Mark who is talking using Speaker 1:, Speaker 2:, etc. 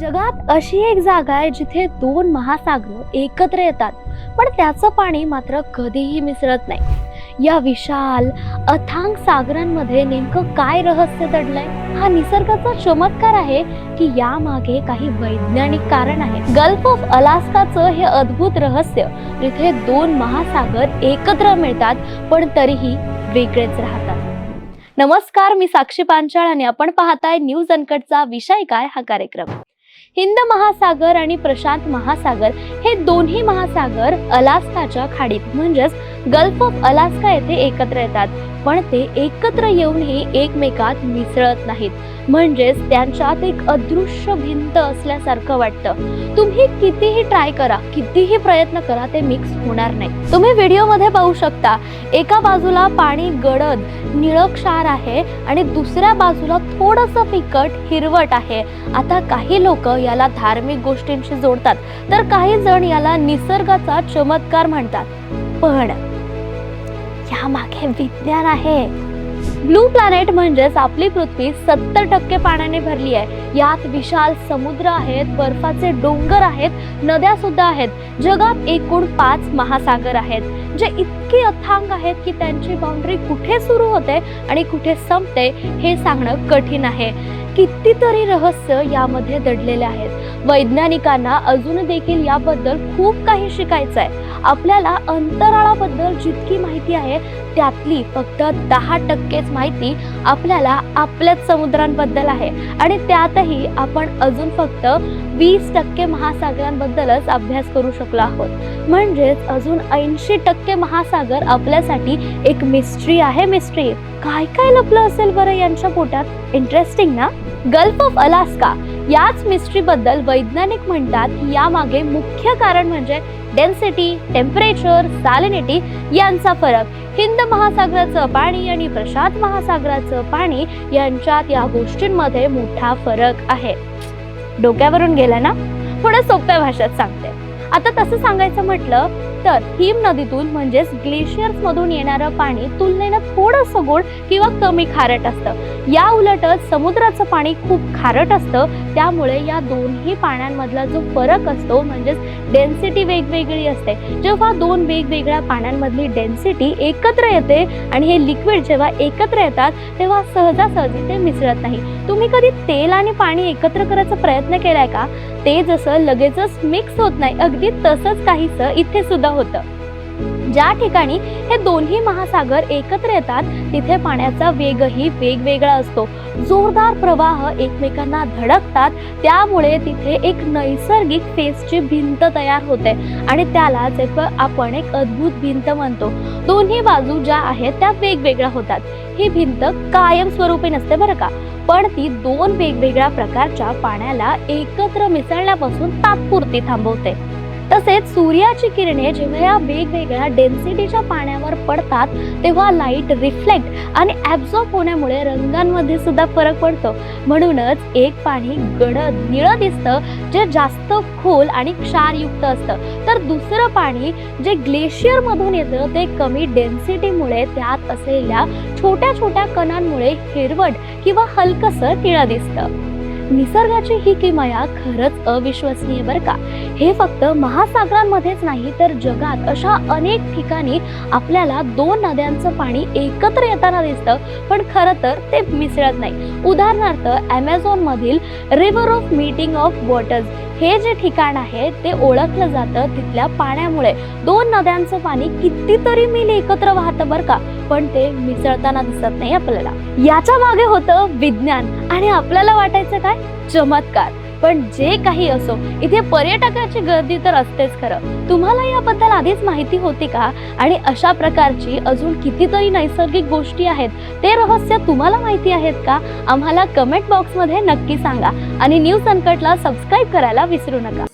Speaker 1: जगात अशी एक जागा आहे जिथे दोन महासागर एकत्र येतात पण त्याचं पाणी मात्र कधीही मिसळत नाही. या विशाल अथांग सागरांमध्ये नेमकं काय रहस्य दडलंय? हा निसर्गाचा चमत्कार आहे की यामागे काही वैज्ञानिक कारण आहे गल्फ ऑफ अलास्काचं हे अद्भुत रहस्य जिथे दोन महासागर एकत्र मिळतात पण तरीही वेगळेच राहतात. नमस्कार मी साक्षी पांचाळ आणि आपण पाहताय न्यूज अनकटचा विषय काय हा कार्यक्रम. हिंद महासागर आणि प्रशांत महासागर हे दोन्ही महासागर अलास्काच्या खाडीत म्हणजेच गल्फ ऑफ अलास्का येथे एकत्र येतात. पण ते एकत्र येऊनही एकमेकात मिसळत नाहीत. म्हणजेच त्यांच्यात एक अदृश्य भिंत असल्यासारखं वाटतं. तुम्ही कितीही ट्राय करा कितीही प्रयत्न करा ते मिक्स होणार नाही. तुम्ही व्हिडिओमध्ये पाहू शकता एका बाजूला पाणी गडद निळक्षार आहे आणि दुसऱ्या बाजूला थोडंसं फिकट हिरवट आहे. आता काही लोक याला धार्मिक गोष्टींशी जोडतात तर काही जण याला निसर्गाचा चमत्कार म्हणतात. पण यामागे विज्ञान आहे. ब्लू प्लॅनेट म्हणजेच आपली पृथ्वी सत्तर टक्के पाण्याने भरली आहे. यात विशाल समुद्र आहेत बर्फाचे डोंगर आहेत नद्या सुद्धा आहेत. जगात एकूण पाच महासागर आहेत. जे इतके अथांग आहेत की त्यांची बाउंड्री कुठे सुरू होते आणि कुठे संपते हे सांगणं कठीण आहे. कितीतरी रहस्य यामध्ये दडलेले आहेत. वैज्ञानिकांना अजून देखील याबद्दल खूप काही शिकायचं आहे आपल्याला अंतराळाबद्दल जितकी माहिती आहे त्यातली फक्त दहा टक्केच माहिती आपल्याला आपल्याच समुद्रांबद्दल आहे. आणि त्यातही आपण अजून फक्त वीस टक्के महासागरांबद्दलच अभ्यास करू शकलो आहोत. म्हणजेच अजून ऐंशी टक्के महासागर आपल्यासाठी एक मिस्ट्री आहे मिस्ट्री काय काय लपलं असेल बरं यांच्या पोटात? इंटरेस्टिंग ना? गल्फ ऑफ अलास्का याच मिस्ट्रीबद्दल वैज्ञानिक म्हणतात की यामागे मुख्य कारण म्हणजे डेन्सिटी टेम्परेचर सॅलिनिटी यांचा फरक. हिंद महासागराचं पाणी आणि प्रशांत महासागराचं पाणी यांच्यात या गोष्टींमध्ये मोठा फरक आहे. डोक्यावरून गेला ना? थोड्या सोप्या भाषेत सांगते. आता तसं सांगायचं म्हटलं तर हिम नदीतून म्हणजेच ग्लेशियर्स मधून येणारं पाणी तुलनेनं थोडंसं गोड किंवा कमी खारट असतं. या उलटच समुद्राचं पाणी खूप खारट असतं. त्यामुळे या दोन्ही पाण्यांमधला जो फरक असतो म्हणजेच डेन्सिटी वेगवेगळी असते. जेव्हा दोन वेगवेगळ्या पाण्यांमधली डेन्सिटी एकत्र येते आणि हे लिक्विड जेव्हा एकत्र येतात तेव्हा सहजासहजी ते मिसळत नाही. तुम्ही कधी तेल आणि पाणी एकत्र करायचा प्रयत्न केलाय का? ते जसं लगेचच मिक्स होत नाही अगदी तसंच काहीसं इथे सुद्धा होतं. ज्या ठिकाणी हे दोन्ही महासागर एकत्र येतात तिथे पाण्याचा वेगही वेगवेगळा असतो. जोरदार प्रवाह एकमेकांना धडकतात त्यामुळे तिथे एक नैसर्गिक फेसची भिंत तयार होते आणि त्यालाच एक आपण एक अद्भुत भिंत म्हणतो. दोन्ही बाजू ज्या आहेत त्या वेगवेगळ्या होतात. ही भिंत कायमस्वरूपी नसते बरं का? पण ती दोन वेगवेगळ्या प्रकारच्या पाण्याला एकत्र मिसळण्यापासून तात्पुरती थांबवते. तसेच सूर्याची किरणे जेव्हा या वेगवेगळ्या डेन्सिटीच्या पाण्यावर पडतात तेव्हा लाइट रिफ्लेक्ट आणि ॲब्झॉर्ब होण्यामुळे रंगांमध्ये सुद्धा फरक पडतो. म्हणूनच एक पाणी गडद निळं दिसतं जे जास्त खोल आणि क्षारयुक्त असतं. तर दुसरं पाणी जे ग्लेशियरमधून येतं ते कमी डेन्सिटीमुळे त्यात असलेल्या छोट्या छोट्या कणांमुळे हिरवट किंवा हलकसं निळं दिसतं. निसर्गाची ही किमया खरंच अविश्वसनीय बरं का? हे फक्त महासागरांमध्येच नाही तर जगात अशा अनेक ठिकाणी आपल्याला दोन नद्यांचं पाणी एकत्र येताना दिसतं पण खरं तर ते मिसळत नाही. उदाहरणार्थ ॲमेझॉन मधील river of meeting of waters हे जे ठिकाण आहे ते ओळखलं जातं तिथल्या पाण्यामुळे. दोन नद्यांचं पाणी कितीतरी मिल एकत्र वाहतं बरं का पण ते मिसळताना दिसत नाही आपल्याला. याच्या मागे होतं विज्ञान आणि आपल्याला वाटायचं काय? चमत्कार. पण जे काही असो इथे पर्यटकाची गर्दी तर असतेच खरं. तुम्हाला याबद्दल आधीच माहिती होती का? आणि अशा प्रकारची अजून कितीतरी नैसर्गिक गोष्टी आहेत ते रहस्य तुम्हाला माहिती आहेत का? आम्हाला कमेंट बॉक्समध्ये नक्की सांगा आणि न्यूज संकटला सबस्क्राईब करायला विसरू नका.